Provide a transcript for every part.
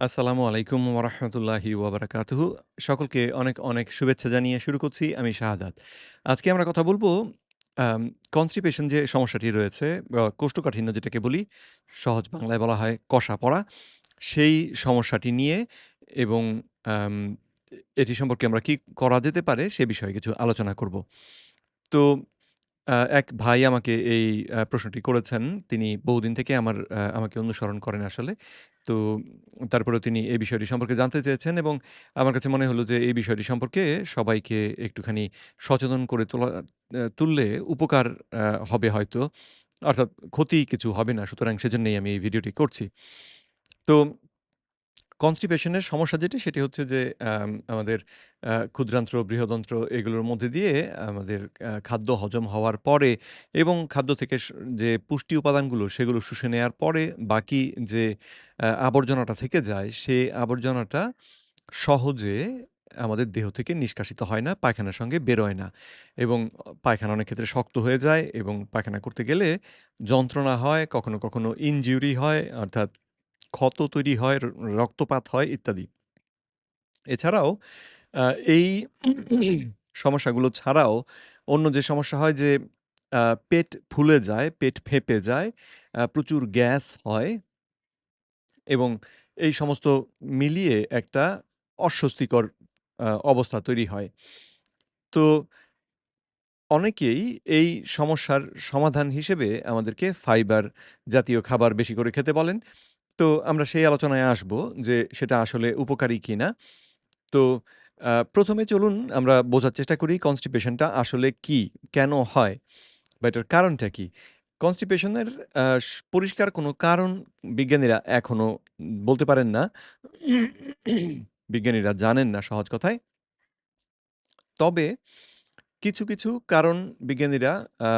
আসসালামু আলাইকুম ওরহমতুল্লাহি ওবরাকাতুহু সকলকে অনেক অনেক শুভেচ্ছা জানিয়ে শুরু করছি আমি শাহাদাত আজকে আমরা কথা বলব কনস্টিপেশন যে সমস্যাটি রয়েছে কোষ্ঠকাঠিন্য যেটাকে বলি, সহজ বাংলায় বলা হয় কষা পড়া, সেই সমস্যাটি নিয়ে এবং এটি সম্পর্কে আমরা কি করা যেতে পারে সে বিষয়ে কিছু আলোচনা করব তো এক ভাই আমাকে এই প্রশ্নটি করেছেন। তিনি বহুদিন থেকে আমার আমাকে অনুসরণ করেন আসলে। তো তারপরেও তিনি এই বিষয়টি সম্পর্কে জানতে চেয়েছেন এবং আমার কাছে মনে হলো যে এই বিষয়টি সম্পর্কে সবাইকে একটুখানি সচেতন করে তোলা তুললে উপকার হবে হয়তো। অর্থাৎ ক্ষতি কিছু হবে না। সুতরাং সেজন্যই আমি এই ভিডিওটি করছি। তো কনস্টিপেশনের সমস্যা যেটি সেটি হচ্ছে যে আমাদের ক্ষুদ্রান্ত্র, বৃহদন্ত্র এগুলোর মধ্যে দিয়ে আমাদের খাদ্য হজম হওয়ার পরে এবং খাদ্য থেকে যে পুষ্টি উপাদানগুলো সেগুলো শুষে নেওয়ার পরে বাকি যে আবর্জনাটা থেকে যায় সে আবর্জনাটা সহজে আমাদের দেহ থেকে নিষ্কাশিত হয় না, পায়খানার সঙ্গে বেরোয় না এবং পায়খানা অনেক ক্ষেত্রে শক্ত হয়ে যায় এবং পায়খানা করতে গেলে যন্ত্রণা হয়, কখনো, কখনো ইনজিউরি হয় অর্থাৎ ক্ষত তৈরি হয়, রক্তপাত হয় ইত্যাদি। এছাড়াও এই সমস্যাগুলো ছাড়াও অন্য যে সমস্যা হয় যে পেট ফুলে যায়, পেট ফেঁপে যায়, প্রচুর গ্যাস হয় এবং এই সমস্ত মিলিয়ে একটা অস্বস্তিকর অবস্থা তৈরি হয়। তো অনেকেই এই সমস্যার সমাধান হিসেবে আমাদেরকে ফাইবার জাতীয় খাবার বেশি করে খেতে বলেন। তো আমরা সেই আলোচনায় আসব যে সেটা আসলে উপকারী কিনা। তো প্রথমে চলুন আমরা বোঝার চেষ্টা করি কনস্টিপেশনটা আসলে কি? কেন হয়? বা এটার কারণটা কি? কনস্টিপেশনের পরিষ্কার কোনো কারণ বিজ্ঞানীরা এখনও বলতে পারেন না। বিজ্ঞানীরা জানেন না সহজ কথায়। তবে কিছু, কিছু কারণ বিজ্ঞানীরা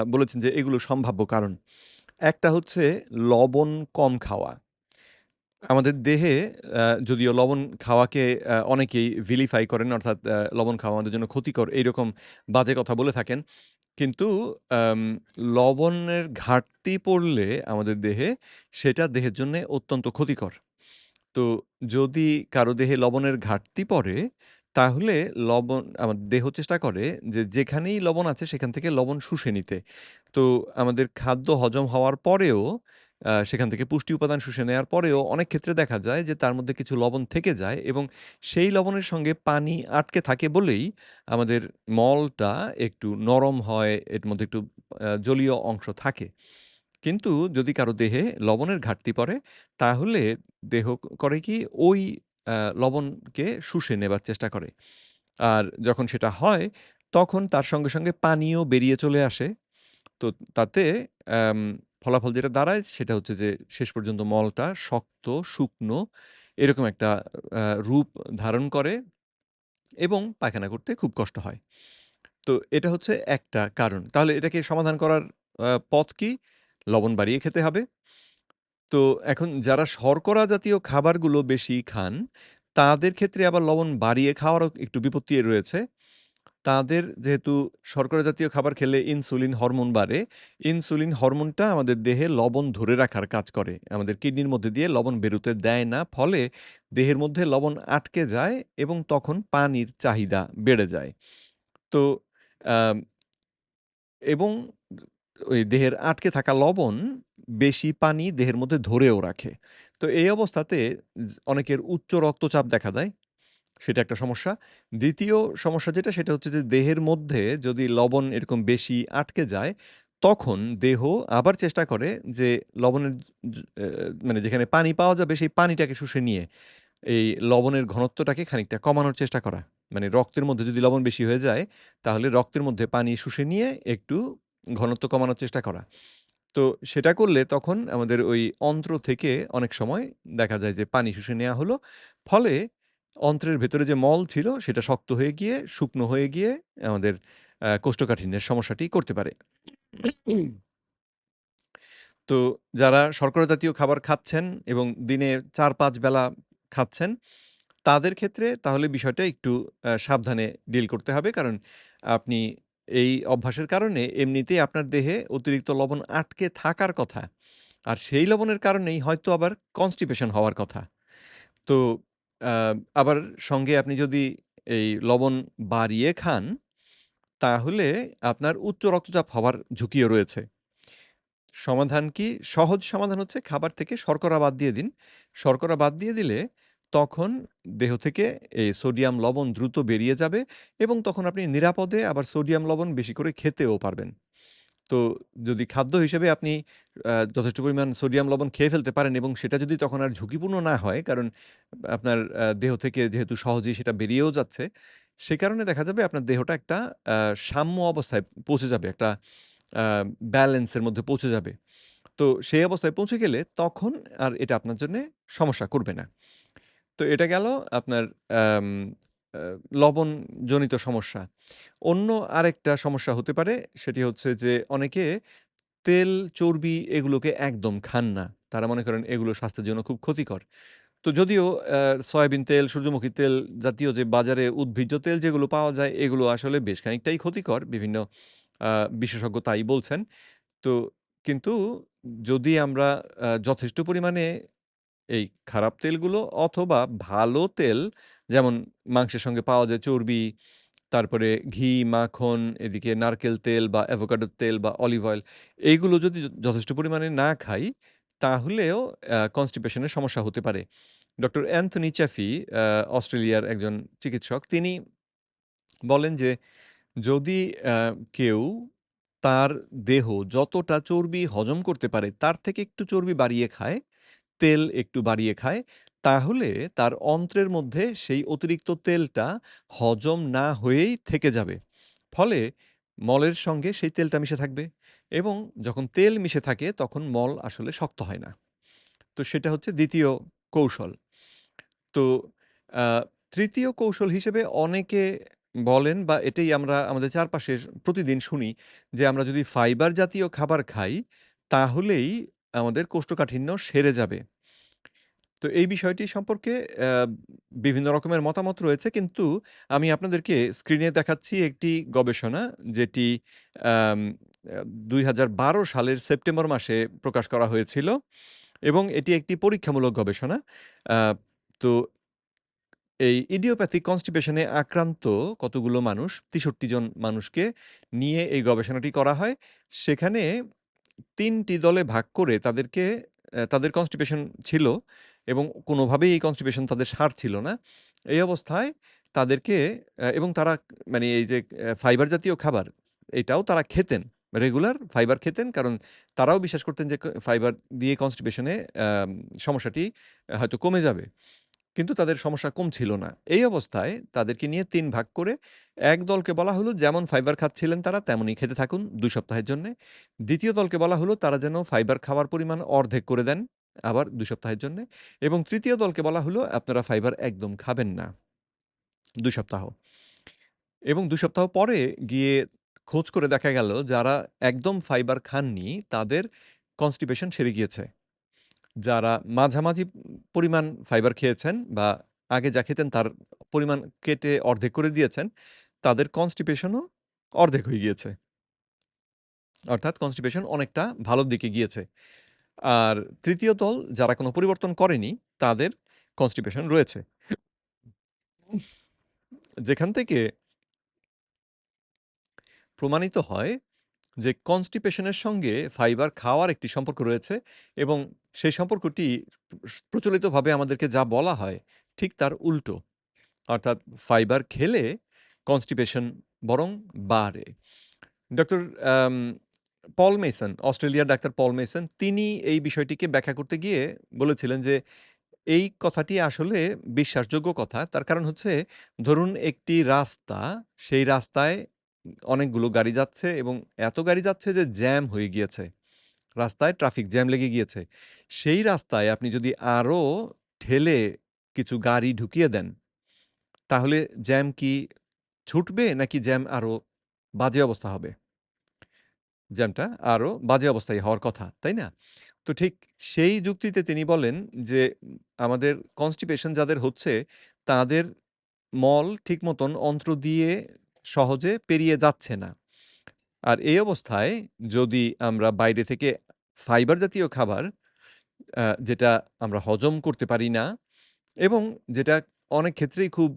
বলেছেন যে এগুলো সম্ভাব্য কারণ। একটা হচ্ছে লবণ কম খাওয়া। আমাদের দেহে যদিও লবণ খাওয়াকে অনেকেই ভিলিফাই করেন, অর্থাৎ লবণ খাওয়া আমাদের জন্য ক্ষতিকর, এইরকম বাজে কথা বলে থাকেন। কিন্তু লবণের ঘাটতি পড়লে আমাদের দেহে সেটা দেহের জন্যে অত্যন্ত ক্ষতিকর। তো যদি কারও দেহে লবণের ঘাটতি পড়ে, তাহলে লবণ, আমার দেহ চেষ্টা করে যে যেখানেই লবণ আছে সেখান থেকে লবণ শুষে নিতে। তো আমাদের খাদ্য হজম হওয়ার পরেও সেখান থেকে পুষ্টি উপাদান শুষে নেওয়ার পরেও অনেক ক্ষেত্রে দেখা যায় যে তার মধ্যে কিছু লবণ থেকে যায় এবং সেই লবণের সঙ্গে পানি আটকে থাকে বলেই আমাদের মলটা একটু নরম হয়, এর মধ্যে একটু জলীয় অংশ থাকে। কিন্তু যদি কারও দেহে লবণের ঘাটতি পড়ে তাহলে দেহ করে কি ওই লবণকে শুষে নেবার চেষ্টা করে। আর যখন সেটা হয় তখন তার সঙ্গে, সঙ্গে পানিও বেরিয়ে চলে আসে। তো তাতে ফলাফল যেটা দাঁড়ায় সেটা হচ্ছে যে শেষ পর্যন্ত মলটা শক্ত, শুকনো এরকম একটা রূপ ধারণ করে এবং পায়খানা করতে খুব কষ্ট হয়। তো এটা হচ্ছে একটা কারণ। তাহলে এটাকে সমাধান করার পথ কি? লবণ বাড়িয়ে খেতে হবে। তো এখন যারা শর্করা জাতীয় খাবারগুলো বেশি খান, তাদের ক্ষেত্রে আবার লবণ বাড়িয়ে খাওয়ারও একটু বিপত্তি রয়েছে। তাদের যেহেতু শর্করা জাতীয় খাবার খেলে ইনসুলিন হরমোন বাড়ে, ইনসুলিন হরমোনটা আমাদের দেহে লবণ ধরে রাখার কাজ করে। আমাদের কিডনির মধ্যে দিয়ে লবণ বেরোতে দেয় না। ফলে দেহের মধ্যে লবণ আটকে যায় এবং তখন পানির চাহিদা বেড়ে যায়। তো এবং ওই দেহের আটকে থাকা লবণ বেশি পানি দেহের মধ্যে ধরেও রাখে। তো এই অবস্থাতে অনেকের উচ্চ রক্তচাপ দেখা দেয়। সেটা একটা সমস্যা। দ্বিতীয় সমস্যা যেটা সেটা হচ্ছে যে দেহের মধ্যে যদি লবণ এরকম বেশি আটকে যায়, তখন দেহ আবার চেষ্টা করে যে লবণের মানে যেখানে পানি পাওয়া যাবে সেই পানিটাকে শুষে নিয়ে এই লবণের ঘনত্বটাকে খানিকটা কমানোর চেষ্টা করা। মানে রক্তের মধ্যে যদি লবণ বেশি হয়ে যায়, তাহলে রক্তের মধ্যে পানি শুষে নিয়ে একটু ঘনত্ব কমানোর চেষ্টা করা। তো সেটা করলে তখন আমাদের ওই অন্ত্র থেকে অনেক সময় দেখা যায় যে পানি শুষে নেওয়া হলো। ফলে অন্ত্রের ভেতরে যে মল ছিল সেটা শক্ত হয়ে গিয়ে, শুকনো হয়ে গিয়ে আমাদের কোষ্ঠকাঠিন্যের সমস্যাটি করতে পারে। তো যারা শর্করা জাতীয় খাবার খাচ্ছেন এবং দিনে চার পাঁচ বেলা খাচ্ছেন, তাদের ক্ষেত্রে তাহলে বিষয়টা একটু সাবধানে ডিল করতে হবে। কারণ আপনি এই অভ্যাসের কারণে এমনিতেই আপনার দেহে অতিরিক্ত লবণ আটকে থাকার কথা। আর সেই লবণের কারণেই হয়তো আবার কনস্টিপেশন হওয়ার কথা। তো আবার সঙ্গে আপনি যদি এই লবণ বাড়িয়ে খান, তাহলে আপনার উচ্চ রক্তচাপ হওয়ার ঝুঁকিও রয়েছে। সমাধান কি? সহজ সমাধান হচ্ছে খাবার থেকে শর্করা বাদ দিয়ে দিন। শর্করা বাদ দিয়ে দিলে তখন দেহ থেকে এই সোডিয়াম লবণ দ্রুত বেরিয়ে যাবে এবং তখন আপনি নিরাপদে আবার সোডিয়াম লবণ বেশি করে খেতেও পারবেন। তো যদি খাদ্য হিসেবে আপনি যথেষ্ট পরিমাণ সোডিয়াম লবণ খেয়ে ফেলতে পারেন এবং সেটা যদি তখন আর ঝুঁকিপূর্ণ না হয়, কারণ আপনার দেহ থেকে যেহেতু সহজেই সেটা বেরিয়েও যাচ্ছে, সে কারণে দেখা যাবে আপনার দেহটা একটা সাম্য অবস্থায় পৌঁছে যাবে। একটা ব্যালেন্সের মধ্যে পৌঁছে যাবে। তো সেই অবস্থায় পৌঁছে গেলে তখন আর এটা আপনার জন্যে সমস্যা করবে না। তো এটা গেল আপনার লবণজনিত সমস্যা। অন্য আরেকটা সমস্যা হতে পারে সেটি হচ্ছে যে অনেকে তেল, চর্বি এগুলোকে একদম খান না। তারা মনে করেন এগুলো স্বাস্থ্যের জন্য খুব ক্ষতিকর। তো যদিও সয়াবিন তেল, সূর্যমুখী তেল জাতীয় যে বাজারে উদ্ভিজ্জ তেল যেগুলো পাওয়া যায় এগুলো আসলে বেশ খানিকটাই ক্ষতিকর। বিভিন্ন বিশেষজ্ঞ তাই বলছেন। তো কিন্তু যদি আমরা যথেষ্ট পরিমাণে এই খারাপ তেলগুলো অথবা ভালো তেল যেমন মাংসের সঙ্গে পাওয়া যায় চর্বি, তারপরে ঘি, মাখন, এদিকে নারকেল তেল বা অ্যাভোকাডোর তেল বা অলিভ অয়েল এইগুলো যদি যথেষ্ট পরিমাণে না খাই, তাহলেও কনস্টিপেশনের সমস্যা হতে পারে। ডক্টর অ্যান্থনি চ্যাফি অস্ট্রেলিয়ার একজন চিকিৎসক। তিনি বলেন যে যদি কেউ তার দেহ যতটা চর্বি হজম করতে পারে তার থেকে একটু চর্বি বাড়িয়ে খায়, তেল একটু বাড়িয়ে খায়, তাহলে তার অন্ত্রের মধ্যে সেই অতিরিক্ত তেলটা হজম না হয়েই থেকে যাবে। ফলে মলের সঙ্গে সেই তেলটা মিশে থাকবে এবং যখন তেল মিশে থাকে তখন মল আসলে শক্ত হয় না। তো সেটা হচ্ছে দ্বিতীয় কৌশল। তো তৃতীয় কৌশল হিসেবে অনেকে বলেন বা এটাই আমরা আমাদের চারপাশে প্রতিদিন শুনি যে আমরা যদি ফাইবার জাতীয় খাবার খাই, তাহলেই আমাদের কোষ্ঠকাঠিন্য সেরে যাবে। তো এই বিষয়টি সম্পর্কে বিভিন্ন রকমের মতামত রয়েছে। কিন্তু আমি আপনাদেরকে স্ক্রিনে দেখাচ্ছি একটি গবেষণা যেটি ২০১২ সালের সেপ্টেম্বর মাসে প্রকাশ করা হয়েছিল এবং এটি একটি পরীক্ষামূলক গবেষণা। তো এই ইডিওপ্যাথিক কনস্টিপেশন আক্রান্ত কতগুলো মানুষ ৬৩ জন মানুষকে নিয়ে এই গবেষণাটি করা হয়। সেখানে ৩ টি দলে ভাগ করে তাদেরকে তাদের কনস্টিপেশন ছিল এবং কোনোভাবেই এই কনস্টিপেশন তাদের সার ছিল না। এই অবস্থায় তাদেরকে এবং তারা মানে এই যে ফাইবার জাতীয় খাবার, এটাও তারা খেতেন। রেগুলার ফাইবার খেতেন কারণ তারাও বিশ্বাস করতেন যে ফাইবার দিয়ে কনস্টিপেশন সমস্যাটি হয়তো কমে যাবে। কিন্তু তাদের সমস্যা কম ছিল না। এই অবস্থায় তাদেরকে নিয়ে তিন ভাগ করে এক দলকে বলা হলো, যেমন ফাইবার খাচ্ছিলেন তারা, তেমনই খেতে থাকুন দুই সপ্তাহের জন্যে। দ্বিতীয় দলকে বলা হলো, তারা যেন ফাইবার খাওয়ার পরিমাণ অর্ধেক করে দেন আবার ২ সপ্তাহের জন্যে এবং তৃতীয় দলকে বলা হলো আপনারা ফাইবার একদম খাবেন না ২ সপ্তাহ। এবং ২ সপ্তাহ পরে গিয়ে খোঁজ করে দেখা গেল যারা একদম ফাইবার খাননি তাদের কনস্টিপেশন সেরে গিয়েছে। যারা মাঝামাঝি পরিমাণ ফাইবার খেয়েছেন বা আগে যা খেতেন তার পরিমাণ কেটে অর্ধেক করে দিয়েছেন, তাদের কনস্টিপেশনও অর্ধেক হয়ে গিয়েছে। অর্থাৎ কনস্টিপেশন অনেকটা ভালোর দিকে গিয়েছে। আর তৃতীয় দল যারা কোনো পরিবর্তন করেনি, তাদের কনস্টিপেশন রয়েছে। যেখান থেকে প্রমাণিত হয় যে কনস্টিপেশনের সঙ্গে ফাইবার খাওয়ার একটি সম্পর্ক রয়েছে এবং সেই সম্পর্কটি প্রচলিতভাবে আমাদেরকে যা বলা হয় ঠিক তার উল্টো। অর্থাৎ ফাইবার খেলে কনস্টিপেশন বরং বাড়ে। ডক্টর পল মেসন, অস্ট্রেলিয়ার ডাক্তার পল মেসন তিনি এই বিষয়টিকে ব্যাখ্যা করতে গিয়ে বলেছিলেন যে, এই কথাটি আসলে বিশ্বাসযোগ্য কথা। তার কারণ হচ্ছে ধরুন একটি রাস্তা, সেই রাস্তায় অনেকগুলো গাড়ি যাচ্ছে এবং এত গাড়ি যাচ্ছে যে জ্যাম হয়ে গিয়েছে। রাস্তায় ট্রাফিক জ্যাম লেগে গিয়েছে। সেই রাস্তায় আপনি যদি আরও ঠেলে কিছু গাড়ি ঢুকিয়ে দেন, তাহলে জ্যাম কি ছুটবে নাকি জ্যাম আরও বাজে অবস্থা হবে? জ্যামটা আরও বাজে অবস্থায় হওয়ার কথা, তাই না? তো ঠিক সেই যুক্তিতে তিনি বলেন যে, আমাদের কনস্টিপেশন যাদের হচ্ছে, তাদের মল ঠিক মতন অন্ত্র দিয়ে সহজে পেরিয়ে যাচ্ছে না। আর এই অবস্থায় যদি আমরা বাইরে থেকে ফাইবার জাতীয় খাবার যেটা আমরা হজম করতে পারি না এবং যেটা অনেক ক্ষেত্রেই খুব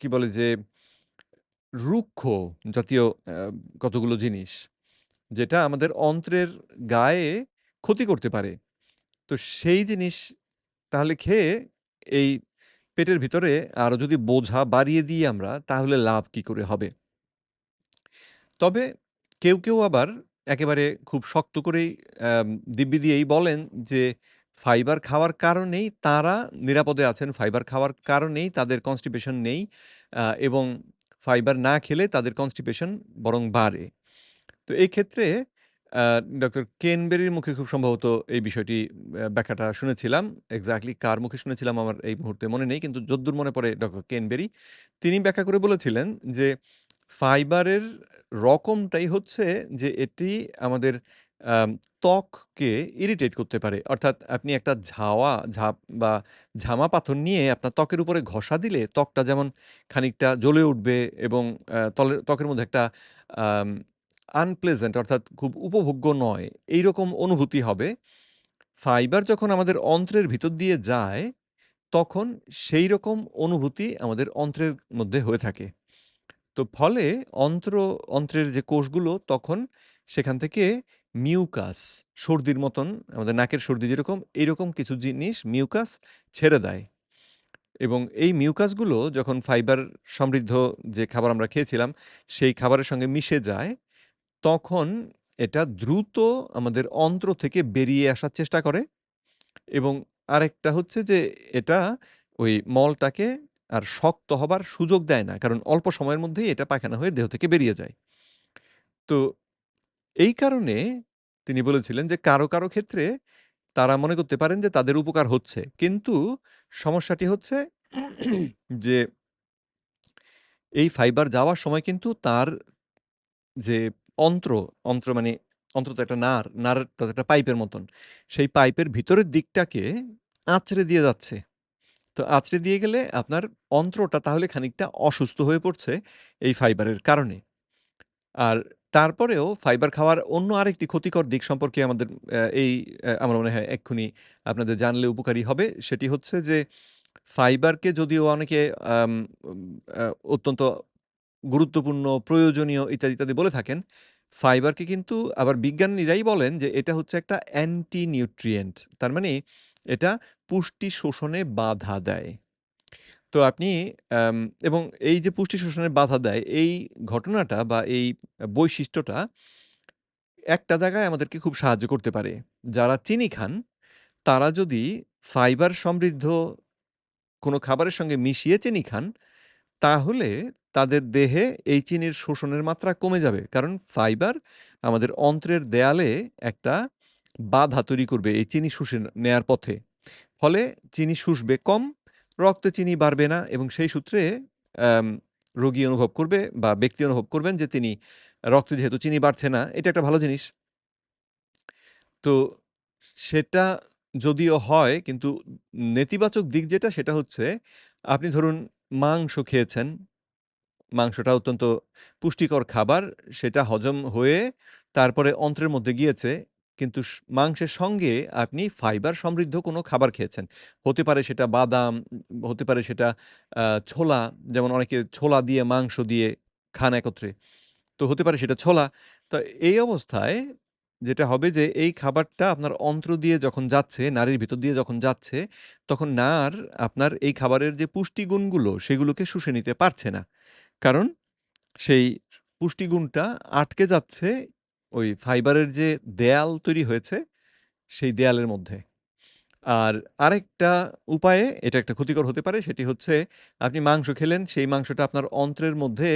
কি বলে যে রুক্ষ জাতীয় কতগুলো জিনিস, যেটা আমাদের অন্ত্রের গায়ে ক্ষতি করতে পারে। তো সেই জিনিস তাহলে খেয়ে এই পেটের ভিতরে আরও যদি বোঝা বাড়িয়ে দিই আমরা, তাহলে লাভ কি করে হবে? তবে কেউ, কেউ আবার একেবারে খুব শক্ত করেই দিব্যি দিয়েই বলেন যে, ফাইবার খাওয়ার কারণেই তারা নিরাপদে আছেন। ফাইবার খাওয়ার কারণেই তাদের কনস্টিপেশন নেই। এবং ফাইবার না খেলে তাদের কনস্টিপেশন বরং বাড়ে। তো এই ক্ষেত্রে ডক্টর কেনবেরির মুখে খুব সম্ভবত এই বিষয়টি ব্যাখ্যাটা শুনেছিলাম। এক্সাক্টলি কার মুখে শুনেছিলাম আমার এই মুহূর্তে মনে নেই। কিন্তু যদ্দূর মনে পড়ে ডক্টর কেনবেরি তিনি ব্যাখ্যা করে বলেছিলেন যে, ফাইবারের রকমটাই হচ্ছে যে এটি আমাদের ত্বককে ইরিটেট করতে পারে। অর্থাৎ আপনি একটা ঝাওয়া ঝাপ বা ঝামা পাথর নিয়ে আপনার ত্বকের উপরে ঘষা দিলে ত্বকটা যেমন খানিকটা জ্বলে উঠবে এবং তলের ত্বকের মধ্যে একটা আনপ্লেজেন্ট অর্থাৎ খুব উপভোগ্য নয়, এইরকম অনুভূতি হবে। ফাইবার যখন আমাদের অন্ত্রের ভিতর দিয়ে যায়, তখন সেইরকম অনুভূতি আমাদের অন্ত্রের মধ্যে হয়ে থাকে। তো ফলে অন্ত্র অন্ত্রের যে কোষগুলো তখন সেখান থেকে মিউকাস, সর্দির মতন আমাদের নাকের সর্দি যেরকম, এইরকম কিছু জিনিস মিউকাস ছেড়ে দেয়। এবং এই মিউকাসগুলো যখন ফাইবার সমৃদ্ধ যে খাবার আমরা খেয়েছিলাম, সেই খাবারের সঙ্গে মিশে যায়, তখন এটা দ্রুত আমাদের অন্ত্র থেকে বেরিয়ে আসার চেষ্টা করে এবং আরেকটা হচ্ছে যে এটা ওই মলটাকে আর শক্ত হবার সুযোগ দেয় না। কারণ অল্প সময়ের মধ্যেই এটা পায়খানা হয়ে দেহ থেকে বেরিয়ে যায়। তো এই কারণে তিনি বলেছিলেন যে কারও, কারও ক্ষেত্রে তারা মনে করতে পারেন যে তাদের উপকার হচ্ছে। কিন্তু সমস্যাটি হচ্ছে যে এই ফাইবার যাওয়ার সময় কিন্তু তার যে অন্ত্র, অন্ত্র মানে অন্ত্র তো একটা নার, নারের তো একটা পাইপের মতন। সেই পাইপের ভিতরের দিকটাকে আঁচড়ে দিয়ে যাচ্ছে। তো আঁচড়ে দিয়ে গেলে আপনার অন্ত্রটা তাহলে খানিকটা অসুস্থ হয়ে পড়ছে এই ফাইবারের কারণে। আর তারপরেও ফাইবার খাওয়ার অন্য আরেকটি ক্ষতিকর দিক সম্পর্কে আমাদের এই আমার মনে হয় এক্ষুনি আপনাদের জানলে উপকারী হবে। সেটি হচ্ছে যে ফাইবারকে যদিও অনেকে অত্যন্ত গুরুত্বপূর্ণ, প্রয়োজনীয় ইত্যাদি, ইত্যাদি বলে থাকেন। ফাইবারকে কিন্তু আবার বিজ্ঞানীরাই বলেন যে এটা হচ্ছে একটা অ্যান্টি নিউট্রিয়েন্ট। তার মানে এটা পুষ্টি শোষণে বাধা দেয়। তো আপনি এবং এই যে পুষ্টি শোষণে বাধা দেয়, এই ঘটনাটা বা এই বৈশিষ্ট্যটা একটা জায়গায় আমাদেরকে খুব সাহায্য করতে পারে। যারা চিনি খান, তারা যদি ফাইবার সমৃদ্ধ কোনো খাবারের সঙ্গে মিশিয়ে চিনি খান, তাহলে তাদের দেহে এই চিনির শোষণের মাত্রা কমে যাবে। কারণ ফাইবার আমাদের অন্ত্রের দেয়ালে একটা বাধা তৈরি করবে এই চিনি শুষে নেয়ার পথে। ফলে চিনি শুষবে কম, রক্তে চিনি বাড়বে না এবং সেই সূত্রে রোগী অনুভব করবে বা ব্যক্তি অনুভব করবেন যে তিনি রক্তে যেহেতু চিনি বাড়ছে না, এটা একটা ভালো জিনিস। তো সেটা যদিও হয় কিন্তু নেতিবাচক দিক যেটা সেটা হচ্ছে আপনি ধরুন মাংস খেয়েছেন। মাংসটা অত্যন্ত পুষ্টিকর খাবার। সেটা হজম হয়ে তারপরে অন্ত্রের মধ্যে গিয়েছে। কিন্তু মাংসের সঙ্গে আপনি ফাইবার সমৃদ্ধ কোনো খাবার খেয়েছেন। হতে পারে সেটা বাদাম, হতে পারে সেটা ছোলা, যেমন অনেকে ছোলা দিয়ে মাংস দিয়ে খান একত্রে। তো হতে পারে সেটা ছোলা। তো এই অবস্থায় যেটা হবে যে এই খাবারটা আপনার অন্ত্র দিয়ে যখন যাচ্ছে, নাড়ির ভিতর দিয়ে যখন যাচ্ছে, তখন নার আপনার এই খাবারের যে পুষ্টিগুণগুলো সেগুলোকে শুষে নিতে পারছে না। কারণ সেই পুষ্টিগুণটা আটকে যাচ্ছে ওই ফাইবারের যে দেয়াল তৈরি হয়েছে, সেই দেয়ালের মধ্যে। আর আরেকটা উপায়ে এটা একটা ক্ষতিকর হতে পারে সেটি হচ্ছে আপনি মাংস খেলেন, সেই মাংসটা আপনার অন্ত্রের মধ্যে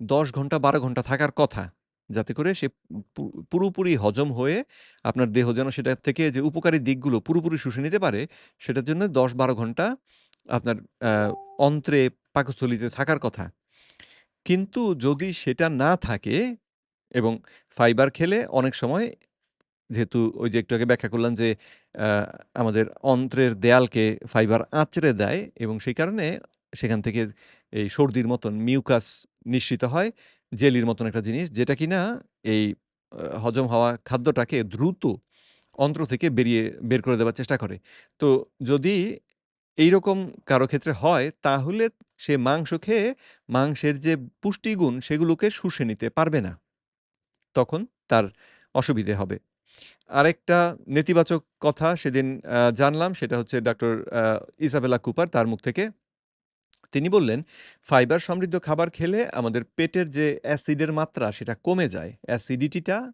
১০ ঘণ্টা ১২ ঘণ্টা থাকার কথা। যাতে করে সে পুরোপুরি হজম হয়ে আপনার দেহ যেন সেটা থেকে যে উপকারী দিকগুলো পুরোপুরি শুষে নিতে পারে, সেটার জন্য দশ বারো ঘণ্টা আপনার অন্ত্রে পাকস্থলীতে থাকার কথা। কিন্তু যদি সেটা না থাকে এবং ফাইবার খেলে অনেক সময় যেহেতু ওই যে একটু আগে ব্যাখ্যা করলাম যে আমাদের অন্ত্রের দেয়ালকে ফাইবার আঁচড়ে দেয় এবং সেই কারণে সেখান থেকে এই সর্দির মতন মিউকাস নিঃসৃত হয়। জেলির মতন একটা জিনিস যেটা কিনা এই হজম হওয়া খাদ্যটাকে দ্রুত অন্ত্র থেকে বেরিয়ে বের করে দেওয়ার চেষ্টা করে। তো যদি এইরকম কারও ক্ষেত্রে হয়, তাহলে সে মাংস খেয়ে মাংসের যে পুষ্টিগুণ সেগুলোকে শুষে নিতে পারবে না। তখন তার অসুবিধে হবে। আরেকটা নেতিবাচক কথা সেদিন জানলাম সেটা হচ্ছে ডক্টর ইসাবেলা কুপার তার মুখ থেকে। তিনি বললেন, "ফাইবার সমৃদ্ধ খাবার খেলে আমাদের পেটের যে অ্যাসিডের মাত্রা সেটা কমে যায়। অ্যাসিডিটিটা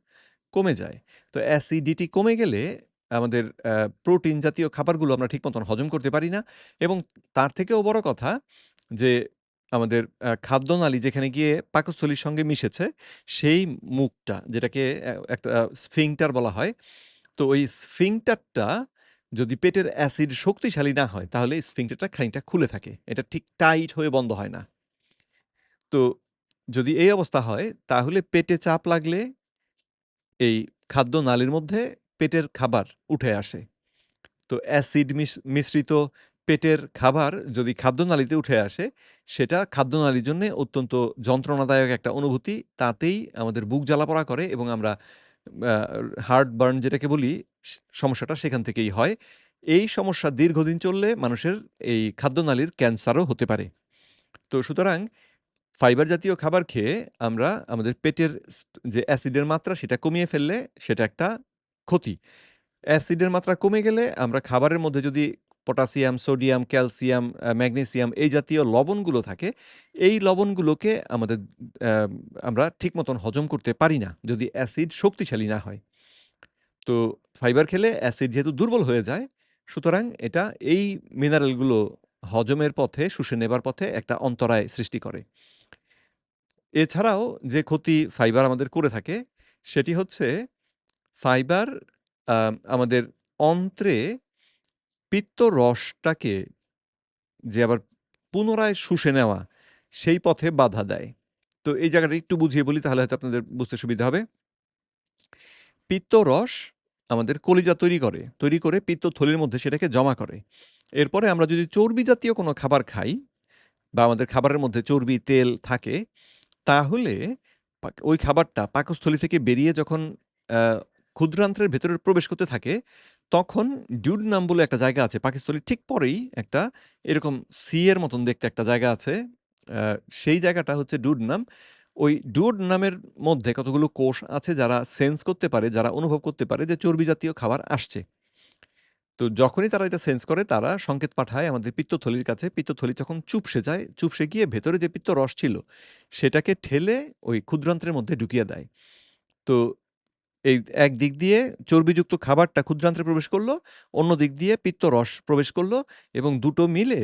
কমে যায়। তো অ্যাসিডিটি কমে গেলে আমাদের প্রোটিন জাতীয় খাবারগুলো আমরা ঠিক মতন হজম করতে পারি না এবং তার থেকেও বড় কথা যে আমাদের খাদ্যনালী যেখানে গিয়ে পাকস্থলীর সঙ্গে মিশেছে, সেই মুখটা যেটাকে একটা স্ফিংটার বলা হয়। তো ওই স্ফিংটারটা যদি পেটের অ্যাসিড শক্তিশালী না হয়, তাহলে স্ফিংটারটা খানিকটা খুলে থাকে। এটা ঠিক টাইট হয়ে বন্ধ হয় না। তো যদি এই অবস্থা হয়, তাহলে পেটে চাপ লাগলে এই খাদ্যনালীর মধ্যে পেটের খাবার উঠে আসে। তো অ্যাসিড মিশ, মিশ্রিত পেটের খাবার যদি খাদ্যনালীতে উঠে আসে, সেটা খাদ্যনালীর জন্যে অত্যন্ত যন্ত্রণাদায়ক একটা অনুভূতি। তাতেই আমাদের বুক জ্বালা-পোড়া করে এবং আমরা হার্ট বার্ন যেটাকে বলি সমস্যাটা সেখান থেকেই হয়। এই সমস্যা দীর্ঘদিন চললে মানুষের এই খাদ্যনালীর ক্যান্সারও হতে পারে। তো সুতরাং ফাইবার জাতীয় খাবার খেয়ে আমরা আমাদের পেটের যে অ্যাসিডের মাত্রা সেটা কমিয়ে ফেললে সেটা একটা ক্ষতি। অ্যাসিডের মাত্রা কমে গেলে আমরা খাবারের মধ্যে যদি পটাসিয়াম, সোডিয়াম, ক্যালসিয়াম, ম্যাগনেসিয়াম এই জাতীয় লবণগুলো থাকে, এই লবণগুলোকে আমাদের আমরা ঠিক মতন হজম করতে পারি না যদি অ্যাসিড শক্তিশালী না হয়। তো ফাইবার খেলে অ্যাসিড যেহেতু দুর্বল হয়ে যায়, সুতরাং এটা এই মিনারেলগুলো হজমের পথে, শুষে নেবার পথে একটা অন্তরায় সৃষ্টি করে। এছাড়াও যে ক্ষতি ফাইবার আমাদের করে থাকে সেটি হচ্ছে ফাইবার আমাদের অন্ত্রে পিত্তরসটাকে যে আবার পুনরায় শুষে নেওয়া, সেই পথে বাধা দেয়। তো এই জায়গাটা একটু বুঝিয়ে বলি তাহলে হয়তো আপনাদের বুঝতে সুবিধা হবে। পিত্তরস আমাদের কলিজা তৈরি করে। তৈরি করে পিত্ত থলির মধ্যে সেটাকে জমা করে। এরপরে আমরা যদি চর্বি জাতীয় কোনো খাবার খাই বা আমাদের খাবারের মধ্যে চর্বি, তেল থাকে, তাহলে ওই খাবারটা পাকস্থলী থেকে বেরিয়ে যখন ক্ষুদ্রান্ত্রের ভেতরে প্রবেশ করতে থাকে, তখন ডিউডেনাম বলে একটা জায়গা আছে। পাকস্থলীর ঠিক পরেই একটা এরকম সি এর মতন দেখতে একটা জায়গা আছে। সেই জায়গাটা হচ্ছে ডুওডেনাম। ওই ডুওডেনামের মধ্যে কতগুলো কোষ আছে যারা সেন্স করতে পারে, যারা অনুভব করতে পারে যে চর্বি জাতীয় খাবার আসছে। তো যখনই তারা এটা সেন্স করে তারা সংকেত পাঠায় আমাদের পিত্তথলির কাছে। পিত্তথলি যখন চুপসে যায়, চুপসে গিয়ে ভেতরে যে পিত্ত রস ছিল সেটাকে ঠেলে ওই ক্ষুদ্রান্তের মধ্যে ঢুকিয়ে দেয়। তো এই এক দিক দিয়ে চর্বিযুক্ত খাবারটা ক্ষুদ্রান্ত্রে প্রবেশ করল অন্য দিক দিয়ে পিত্তরস প্রবেশ করল এবং দুটো মিলে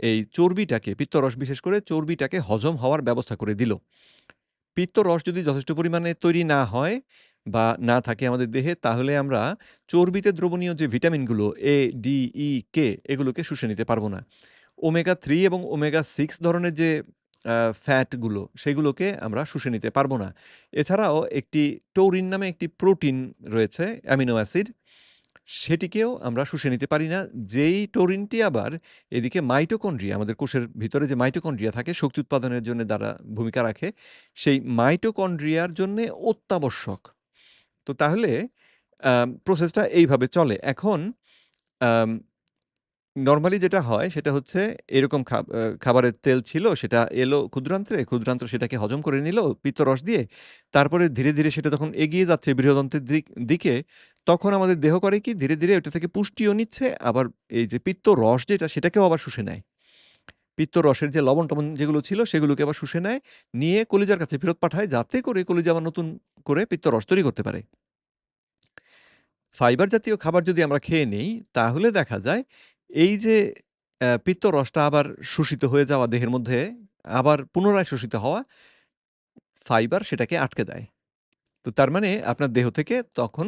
এই চর্বিটাকে, পিত্তরস বিশেষ করে চর্বিটাকে হজম হওয়ার ব্যবস্থা করে দিল। পিত্তরস যদি যথেষ্ট পরিমাণে তৈরি না হয় বা না থাকে আমাদের দেহে তাহলে আমরা চর্বিতে দ্রবণীয় যে ভিটামিনগুলো এ, ডি, ই, কে এগুলোকে শুষে নিতে পারব না। ওমেগা থ্রি এবং ওমেগা সিক্স ধরনের যে ফ্যাটগুলো সেগুলোকে আমরা শুষে নিতে পারব না। এছাড়াও একটি টৌরিন নামে একটি প্রোটিন রয়েছে অ্যামিনো অ্যাসিড। সেটিকেও আমরা শুষে নিতে পারি না। যেই টৌরিনটি আবার এদিকে মাইটোকন্ড্রিয়া আমাদের কোষের ভিতরে যে মাইটোকন্ড্রিয়া থাকে শক্তি উৎপাদনের জন্য দ্বারা ভূমিকা রাখে, সেই মাইটোকন্ড্রিয়ার জন্যে অত্যাবশ্যক। তো তাহলে প্রসেসটা এইভাবে চলে। এখন নরমালি যেটা হয় সেটা হচ্ছে এরকম খাবারের তেল ছিল সেটা এলো ক্ষুদ্রান্ত্রে, ক্ষুদ্রান্ত্র সেটাকে হজম করে নিল পিত্তরস দিয়ে। তারপরে ধীরে, ধীরে সেটা যখন এগিয়ে যাচ্ছে বৃহদন্ত্রের দিক তখন আমাদের দেহ করে কি ধীরে, ধীরে ওটা থেকে পুষ্টিও নিচ্ছে আবার এই যে পিত্তরস যেটা সেটাকেও আবার শুষে নেয়। পিত্তরসের যে লবণ-টবণ যেগুলো ছিল সেগুলোকে আবার শুষে নেয়, নিয়ে কলিজার কাছে ফেরত পাঠায় যাতে করে কলিজা আবার নতুন করে পিত্তরস তৈরি করতে পারে। ফাইবার জাতীয় খাবার যদি আমরা খেয়ে নেই তাহলে দেখা যায় এই যে অ্যা পিত্তরসটা আবার শোষিত হয়ে যাওয়া দেহের মধ্যে, আবার পুনরায় শোষিত হওয়া, ফাইবার সেটাকে আটকে দেয়। তো তার মানে আপনার দেহ থেকে তখন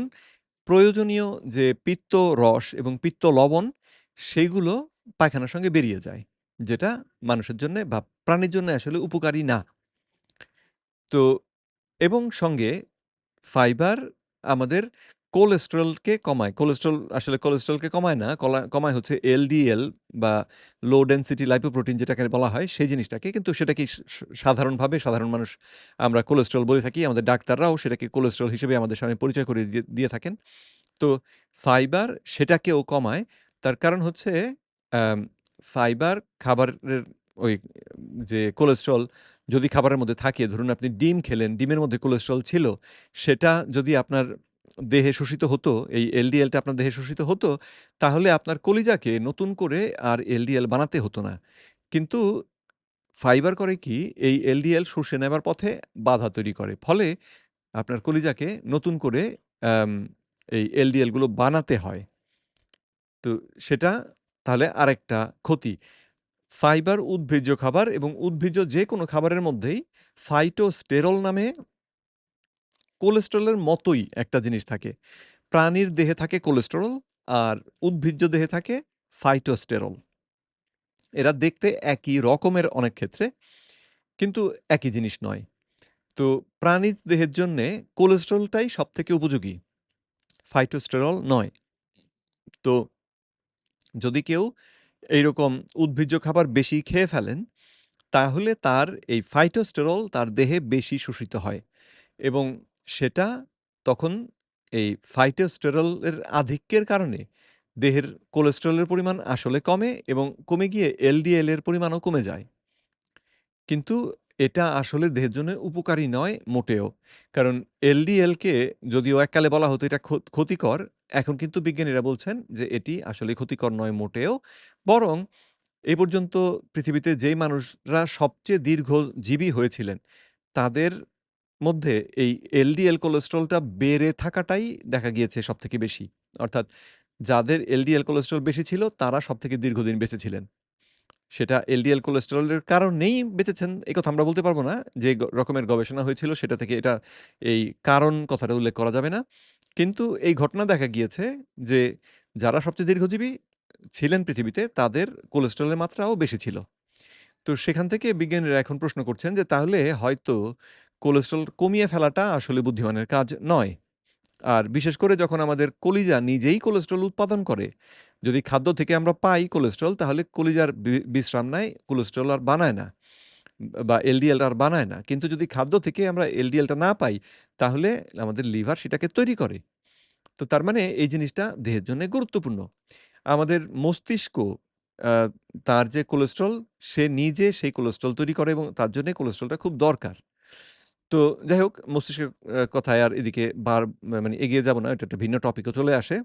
প্রয়োজনীয় যে পিত্ত রস এবং পিত্ত লবণ সেইগুলো পায়খানার সঙ্গে বেরিয়ে যায়। যেটা মানুষের জন্যে বা প্রাণীর জন্য আসলে উপকারী না। তো এবং সঙ্গে ফাইবার আমাদের কোলেস্টেরলকে কমায়। কোলেস্ট্রল আসলে কোলেস্ট্রলকে কমায় না। কমায় হচ্ছে এলডিএল বা লো ডেনসিটি লাইপোপ্রোটিন যেটাকে বলা হয় সেই জিনিসটাকে। কিন্তু সেটাকেই সা সা সাধারণভাবে সাধারণ মানুষ আমরা কোলেস্ট্রল বলে থাকি। আমাদের ডাক্তাররাও সেটাকে কোলেস্টেরল হিসেবে আমাদের সামনে পরিচয় করে দিয়ে থাকেন। তো ফাইবার সেটাকেও কমায়। তার কারণ হচ্ছে ফাইবার খাবারের ওই যে কোলেস্ট্রল যদি খাবারের মধ্যে থাকে, ধরুন আপনি ডিম খেলেন, ডিমের মধ্যে কোলেস্ট্রল ছিল, সেটা যদি আপনার দেহে শোষিত হতো, এই এলডিএলটা আপনার দেহে শোষিত হতো, তাহলে আপনার কলিজাকে নতুন করে আর এলডিএল বানাতে হতো না। কিন্তু ফাইবার করে কি, এই এলডিএল শুষে নেবার পথে বাধা তৈরি করে। ফলে আপনার কলিজাকে নতুন করে এই এলডিএলগুলো বানাতে হয়। তো সেটা তাহলে আরেকটা ক্ষতি। ফাইবার উদ্ভিজ্জ খাবার এবং উদ্ভিজ্জ যে কোনো খাবারের মধ্যেই ফাইটোস্টেরল নামে কোলেস্টেরলের মতোই একটা জিনিস থাকে। প্রাণীর দেহে থাকে কোলেস্টেরল আর উদ্ভিজ্জ দেহে থাকে ফাইটোস্টেরল। এরা দেখতে একই রকমের অনেক ক্ষেত্রে, কিন্তু একই জিনিস নয়। তো প্রাণীর দেহের জন্যে কোলেস্টেরলটাই সবথেকে উপযোগী। ফাইটোস্টেরল নয়। তো যদি কেউ এইরকম উদ্ভিজ্জ খাবার বেশি খেয়ে ফেলেন, তাহলে তার এই ফাইটোস্টেরল তার দেহে বেশি শোষিত হয় এবং সেটা তখন এই ফাইটোস্টেরলের আধিক্যের কারণে দেহের কোলেস্টেরলের পরিমাণ আসলে কমে এবং কমে গিয়ে এলডিএল এর পরিমাণও কমে যায়। কিন্তু এটা আসলে দেহের জন্য উপকারী নয় মোটেও। কারণ এলডিএলকে যদিও এককালে বলা হতো এটা ক্ষতিকর, এখন কিন্তু বিজ্ঞানীরা বলছেন যে এটি আসলে ক্ষতিকর নয় মোটেও। বরং এ পর্যন্ত পৃথিবীতে যেই মানুষরা সবচেয়ে দীর্ঘজীবী হয়েছিলেন, তাদের মধ্যে এই এলডিএল কোলেস্ট্রলটা বেড়ে থাকাটাই দেখা গিয়েছে সবথেকে বেশি। অর্থাৎ যাদের এলডিএল কোলেস্ট্রল বেশি ছিল, তারা সবথেকে দীর্ঘদিন বেঁচে ছিলেন। সেটা এলডিএল কোলেস্টেরলের কারণেই বেঁচেছেন, এই কথা আমরা বলতে পারব না। যে রকমের গবেষণা হয়েছিল সেটা থেকে এটা এই কারণ কথাটা উল্লেখ করা যাবে না। কিন্তু এই ঘটনা দেখা গিয়েছে যে যারা সবচেয়ে দীর্ঘজীবী ছিলেন পৃথিবীতে, তাদের কোলেস্টেরলের মাত্রাও বেশি ছিল। তো সেখান থেকে বিজ্ঞানীরা এখন প্রশ্ন করছেন যে তাহলে হয়তো কোলেস্টেরল কমিয়ে ফেলাটা আসলে বুদ্ধিমানের কাজ নয়। আর বিশেষ করে যখন আমাদের কলিজা নিজেই কোলেস্ট্রল উৎপাদন করে, যদি খাদ্য থেকে আমরা পাই কোলেস্ট্রল তাহলে কলিজার বিশ্রাম নেয়, কোলেস্ট্রল আর বানায় না বা এলডিএল আর বানায় না। কিন্তু যদি খাদ্য থেকে আমরা এলডিএলটা না পাই, তাহলে আমাদের লিভার সেটাকে তৈরি করে। তো তার মানে এই জিনিসটা দেহের জন্য গুরুত্বপূর্ণ। আমাদের মস্তিষ্ক তার যে কোলেস্ট্রল সে নিজে সেই কোলেস্ট্রল তৈরি করে এবং তার জন্যে কোলেস্ট্রলটা খুব দরকার। তো যাই হোক মস্তিষ্কের কথায় আর এদিকে বার মানে এগিয়ে যাব না। এটা একটা ভিন্ন টপিকও চলে আসে।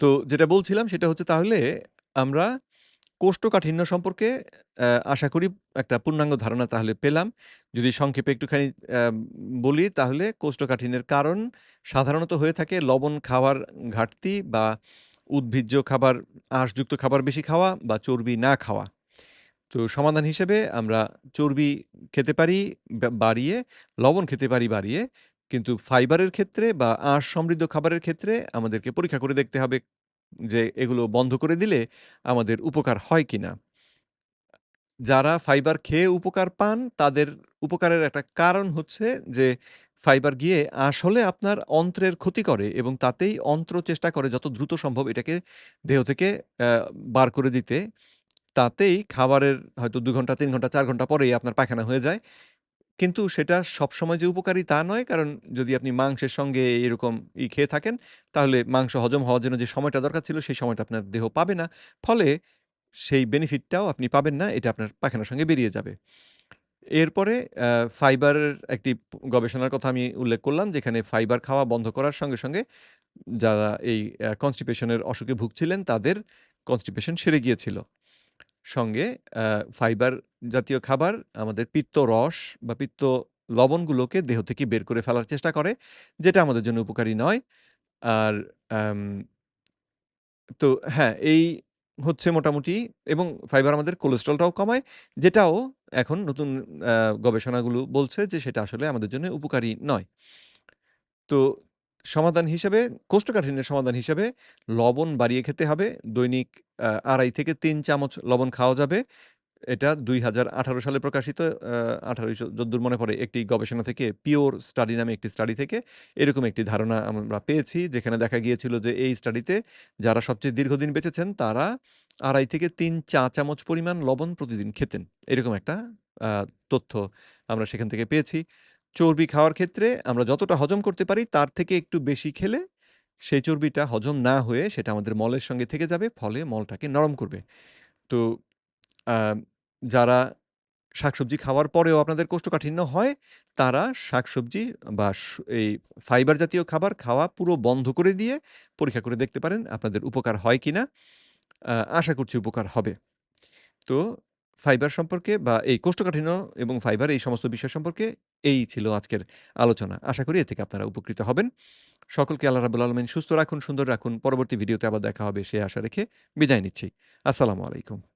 তো যেটা বলছিলাম সেটা হচ্ছে তাহলে আমরা কোষ্ঠকাঠিন্য সম্পর্কে আশা করি একটা পূর্ণাঙ্গ ধারণা তাহলে পেলাম। যদি সংক্ষেপে একটুখানি বলি তাহলে কোষ্ঠকাঠিন্যের কারণ সাধারণত হয়ে থাকে লবণ খাওয়ার ঘাটতি বা উদ্ভিজ্জ খাবার, আঁশযুক্ত খাবার বেশি খাওয়া বা চর্বি না খাওয়া। তো সমাধান হিসেবে আমরা চর্বি খেতে পারি বাড়িয়ে, লবণ খেতে পারি বাড়িয়ে। কিন্তু ফাইবারের ক্ষেত্রে বা আঁশ সমৃদ্ধ খাবারের ক্ষেত্রে আমাদেরকে পরীক্ষা করে দেখতে হবে যে এগুলো বন্ধ করে দিলে আমাদের উপকার হয় কিনা। যারা ফাইবার খেয়ে উপকার পান, তাদের উপকারের একটা কারণ হচ্ছে যে ফাইবার গিয়ে আসলে আপনার অন্ত্রের ক্ষতি করে এবং তাতেই অন্ত্র চেষ্টা করে যত দ্রুত সম্ভব এটাকে দেহ থেকে বার করে দিতে। তাতেই খাবারের হয়তো দু ঘণ্টা, তিন ঘণ্টা, চার ঘণ্টা পরেই আপনার পায়খানা হয়ে যায়। কিন্তু সেটা সবসময় যে উপকারী তা নয়। কারণ যদি আপনি মাংসের সঙ্গে এরকম ই খেয়ে থাকেন, তাহলে মাংস হজম হওয়ার জন্য যে সময়টা দরকার ছিল, সেই সময়টা আপনার দেহ পাবে না। ফলে সেই বেনিফিটটাও আপনি পাবেন না। এটা আপনার পায়খানার সঙ্গে বেরিয়ে যাবে। এরপরে ফাইবারের একটি গবেষণার কথা আমি উল্লেখ করলাম, যেখানে ফাইবার খাওয়া বন্ধ করার সঙ্গে, সঙ্গে যারা এই কনস্টিপেশনের অসুখে ভুগছিলেন, তাদের কনস্টিপেশন সেরে গিয়েছিল। সঙ্গে ফাইবার জাতীয় খাবার আমাদের পিত্ত রস বা পিত্ত লবণগুলোকে দেহ থেকে বের করে ফেলার চেষ্টা করে, যেটা আমাদের জন্য উপকারী নয়। আর তো হ্যাঁ, এই হচ্ছে মোটামুটি এবং ফাইবার আমাদের কোলেস্ট্রলটাও কমায়, যেটাও এখন নতুন গবেষণাগুলো বলছে যে সেটা আসলে আমাদের জন্য উপকারী নয়। তো সমাধান হিসেবে, কোষ্ঠকাঠিন্যের সমাধান হিসেবে লবণ বাড়িয়ে খেতে হবে। দৈনিক আড়াই থেকে তিন চামচ লবণ খাওয়া যাবে। এটা ২০১৮ সালে প্রকাশিত, আ ১৮ যদ্দূর মনে পড়ে, একটি গবেষণা থেকে, পিওর স্টাডি নামে একটি স্টাডি থেকে, এরকম একটি ধারণা আমরা পেয়েছি। যেখানে দেখা গিয়েছিল যে এই স্টাডিতে যারা সবচেয়ে দীর্ঘদিন বেঁচেছেন, তারা ২.৫ থেকে তিন চা চামচ পরিমাণ লবণ প্রতিদিন খেতেন। এরকম একটা তথ্য আমরা সেখান থেকে পেয়েছি। চর্বি খাওয়ার ক্ষেত্রে আমরা যতটা হজম করতে পারি তার থেকে একটু বেশি খেলে সেই চর্বিটা হজম না হয়ে সেটা আমাদের মলের সঙ্গে থেকে যাবে, ফলে মলটাকে নরম করবে। তো যারা শাকসবজি খাওয়ার পরেও আপনাদের কোষ্ঠকাঠিন্য হয়, তারা শাকসবজি বা এই ফাইবার জাতীয় খাবার খাওয়া পুরো বন্ধ করে দিয়ে পরীক্ষা করে দেখতে পারেন আপনাদের উপকার হয় কি না আশা করছি উপকার হবে। তো ফাইবার সম্পর্কে বা এই কোষ্ঠকাঠিন্য এবং ফাইবার এই সমস্ত বিষয় সম্পর্কে এই ছিল আজকের আলোচনা। আশা করি এ থেকে আপনারা উপকৃত হবেন। সকলকে আল্লাহ রাবুল আলমিন সুস্থ রাখুন, সুন্দর রাখুন। পরবর্তী ভিডিওতে আবার দেখা হবে সে আশা রেখে বিদায় নিচ্ছি। আসসালামু আলাইকুম।